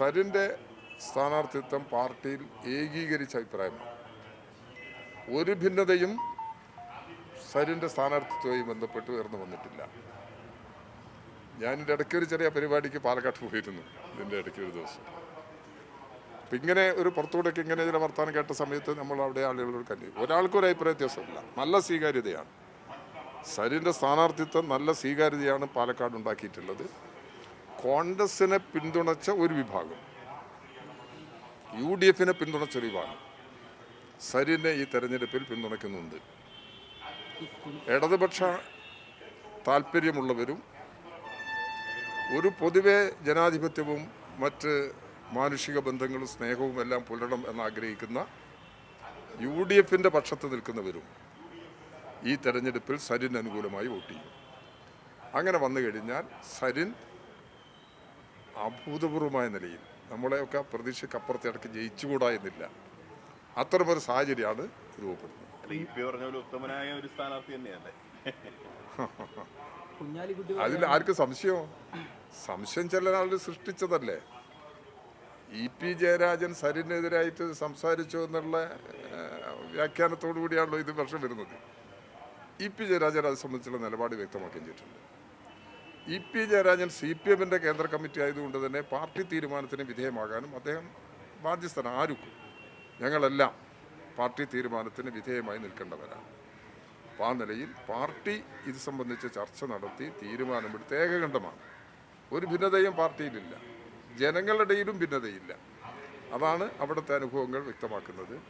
സരിന്റെ സ്ഥാനാർത്ഥിത്വം പാർട്ടിയിൽ ഏകീകരിച്ച അഭിപ്രായമാണ്. ഒരു ഭിന്നതയും സരിന്റെ സ്ഥാനാർത്ഥിത്വവുമായി ബന്ധപ്പെട്ട് ഉയർന്നു വന്നിട്ടില്ല. ഞാൻ എന്റെ ഇടയ്ക്ക് ഒരു ചെറിയ പരിപാടിക്ക് പാലക്കാട്ട് പോയിരുന്നു ഇതിന്റെ ഇടയ്ക്ക് ഒരു ദിവസം. അപ്പം ഇങ്ങനെ ഒരു പുറത്തുകൂടെയൊക്കെ ഇങ്ങനെ ചില വർത്തമാനം കേട്ട സമയത്ത് നമ്മൾ അവിടെ ആളുകളോട് കണ്ടി ഒരാൾക്കൊരു ഒരു അഭിപ്രായ വ്യത്യാസമില്ല. നല്ല സ്വീകാര്യതയാണ്. സരിന്റെ സ്ഥാനാർത്ഥിത്വം നല്ല സ്വീകാര്യതയാണ് പാലക്കാട് ഉണ്ടാക്കിയിട്ടുള്ളത്. കോൺഗ്രസിനെ പിന്തുണച്ച ഒരു വിഭാഗം. യു ഡി എഫിനെ പിന്തുണച്ച ഒരു വിഭാഗം. സരിനെ ഈ തെരഞ്ഞെടുപ്പിൽ പിന്തുണയ്ക്കുന്നുണ്ട്. ഇടതുപക്ഷ താല്പര്യമുള്ളവരും ഒരു പൊതുവെ ജനാധിപത്യവും മറ്റ് മാനുഷിക ബന്ധങ്ങളും സ്നേഹവും എല്ലാം പുലരണം എന്നാഗ്രഹിക്കുന്ന യു ഡി എഫിന്റെ പക്ഷത്ത് നിൽക്കുന്നവരും ഈ തെരഞ്ഞെടുപ്പിൽ സരിന് അനുകൂലമായി വോട്ട് ചെയ്യും. അങ്ങനെ വന്നു കഴിഞ്ഞാൽ സരിൻ അഭൂതപൂർവമായ നിലയിൽ നമ്മളെയൊക്കെ പ്രതീക്ഷയ്ക്കപ്പുറത്തെ ഇടയ്ക്ക് ജയിച്ചുകൂടാ എന്നില്ല. അത്തരമൊരു സാഹചര്യമാണ് രൂപപ്പെടുന്നത്. അതിൽ ആർക്ക് സംശയമോ സംശയം ചില സൃഷ്ടിച്ചതല്ലേ? ഇ പി ജയരാജൻ സരിനെതിരായിട്ട് സംസാരിച്ചു എന്നുള്ള വ്യാഖ്യാനത്തോടു കൂടിയാണല്ലോ ഇത് വർഷം വരുന്നത്. ഇ പി ജയരാജൻ അത് സംബന്ധിച്ചുള്ള നിലപാട് വ്യക്തമാക്കുകയും ചെയ്തിട്ടുണ്ട്. E P Jayarajan C P എമ്മിന്റെ കേന്ദ്ര കമ്മിറ്റി ആയതുകൊണ്ട് തന്നെ പാർട്ടി തീരുമാനത്തിന് വിധേയമാകാനും അദ്ദേഹം ബാധ്യസ്ഥനാണ് ആരുക്കും. ഞങ്ങളെല്ലാം പാർട്ടി തീരുമാനത്തിന് വിധേയമായി നിൽക്കേണ്ടവരാണ്. അപ്പോൾ ആ നിലയിൽ പാർട്ടി ഇത് സംബന്ധിച്ച് ചർച്ച നടത്തി തീരുമാനമെടുത്ത് ഏകകണ്ഠമാണ്. ഒരു ഭിന്നതയും പാർട്ടിയിലില്ല. ജനങ്ങളിടയിലും ഭിന്നതയില്ല. അതാണ് അവിടുത്തെ അനുഭവങ്ങൾ വ്യക്തമാക്കുന്നത്.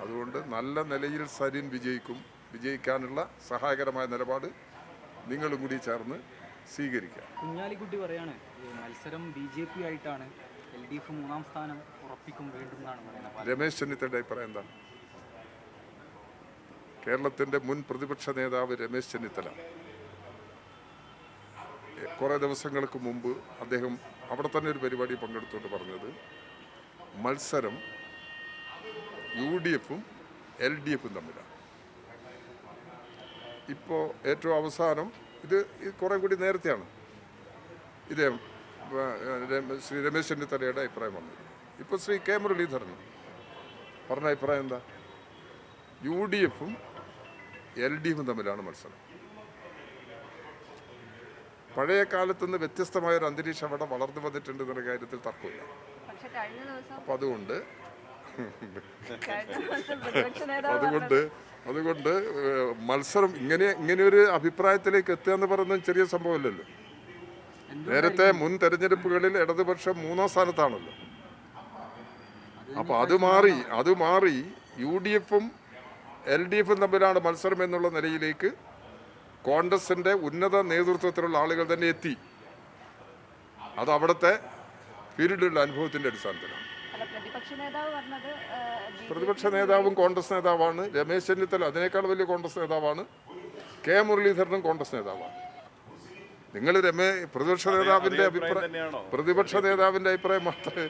അതുകൊണ്ട് നല്ല നിലയിൽ സരിൻ വിജയിക്കും. വിജയിക്കാനുള്ള സഹായകരമായ നിലപാട് നിങ്ങളും കൂടി ചേർന്ന് സ്വീകരിക്കുക കുഞ്ഞാലിക്കുട്ടി പറയാണ് മത്സരം ബി ജെ പി ആയിട്ടാണ്. എൽ ഡി എഫ് മൂന്നാം സ്ഥാനം ഉറപ്പിക്കും വേണ്ടും രമേശ് ചെന്നിത്തലയുടെ അഭിപ്രായം എന്താണ്? കേരളത്തിന്റെ മുൻ പ്രതിപക്ഷ നേതാവ് രമേശ് ചെന്നിത്തല. കുറേ ദിവസങ്ങൾക്ക് മുമ്പ് അദ്ദേഹം അവിടെ തന്നെ ഒരു പരിപാടി പങ്കെടുത്തുകൊണ്ട് പറഞ്ഞത് മത്സരം യു ഡി എഫും എൽ ഡി എഫും തമ്മിലാണ്. ഇപ്പോൾ ഏറ്റവും അവസാനം ഇത് കുറേ കൂടി നേരത്തെയാണ്. ഇതേ ശ്രീ രമേശ് ചെന്നിത്തലയുടെ അഭിപ്രായം വന്നത്. ഇപ്പോൾ ശ്രീ കെ മുരളീധരൻ പറഞ്ഞ അഭിപ്രായം എന്താ? യു ഡി എഫും എൽ ഡി എഫും തമ്മിലാണ് മത്സരം. പഴയ കാലത്ത് നിന്ന് വ്യത്യസ്തമായ ഒരു അന്തരീക്ഷം അവിടെ വളർന്നു വന്നിട്ടുണ്ട് എന്നുള്ള കാര്യത്തിൽ തർക്കമില്ല. അപ്പം അതുകൊണ്ട് അതുകൊണ്ട് അതുകൊണ്ട് മത്സരം ഇങ്ങനെ ഇങ്ങനെ ഒരു അഭിപ്രായത്തിലേക്ക് എത്തുക എന്ന് പറയുന്നത് ചെറിയ സംഭവമല്ലല്ലോ. നേരത്തെ മുൻ തെരഞ്ഞെടുപ്പുകളിൽ ഇടതുപക്ഷം മൂന്നാം സ്ഥാനത്താണല്ലോ. അപ്പൊ അത് മാറി അത് മാറി യു ഡി എഫും എൽ ഡി എഫും തമ്മിലാണ് മത്സരം എന്നുള്ള നിലയിലേക്ക് കോൺഗ്രസിന്റെ ഉന്നത നേതൃത്വത്തിലുള്ള ആളുകൾ തന്നെ എത്തി. അത് അവിടുത്തെ ഫീൽഡിലുള്ള അനുഭവത്തിന്റെ അടിസ്ഥാനത്തിലാണ്. പ്രതിപക്ഷ നേതാവ് പറഞ്ഞത് പ്രതിപക്ഷ നേതാവും കോൺഗ്രസ് നേതാവാണ് രമേശ് ചെന്നിത്തല അതിനേക്കാൾ വലിയ കോൺഗ്രസ് നേതാവാണ് കെ മുരളീധരനും കോൺഗ്രസ് നേതാവാണ്. നിങ്ങൾ രമേ പ്രതിപക്ഷ നേതാവിന്റെ അഭിപ്രായം പ്രതിപക്ഷ നേതാവിന്റെ അഭിപ്രായം മാത്രമേ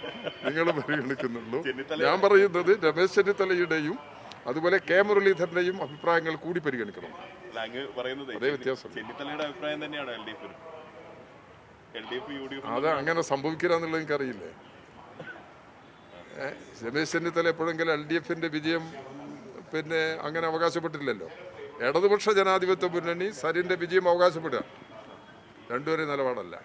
നിങ്ങൾ പരിഗണിക്കുന്നുള്ളൂ. ഞാൻ പറയുന്നത് രമേശ് ചെന്നിത്തലയുടെയും അതുപോലെ കെ മുരളീധരന്റെയും അഭിപ്രായങ്ങൾ കൂടി പരിഗണിക്കണം. അതേ വ്യത്യാസം. അത് അങ്ങനെ സംഭവിക്കില്ല എന്നുള്ളത് എനിക്കറിയില്ലേ? രമേശ് ചെന്നിത്തല എപ്പോഴെങ്കിലും എൽ ഡി എഫിന്റെ വിജയം പിന്നെ അങ്ങനെ അവകാശപ്പെട്ടില്ലല്ലോ ഇടതുപക്ഷ ജനാധിപത്യ മുന്നണി സരിന്റെ വിജയം അവകാശപ്പെടുക. രണ്ടുപേരെയും നിലപാടല്ല.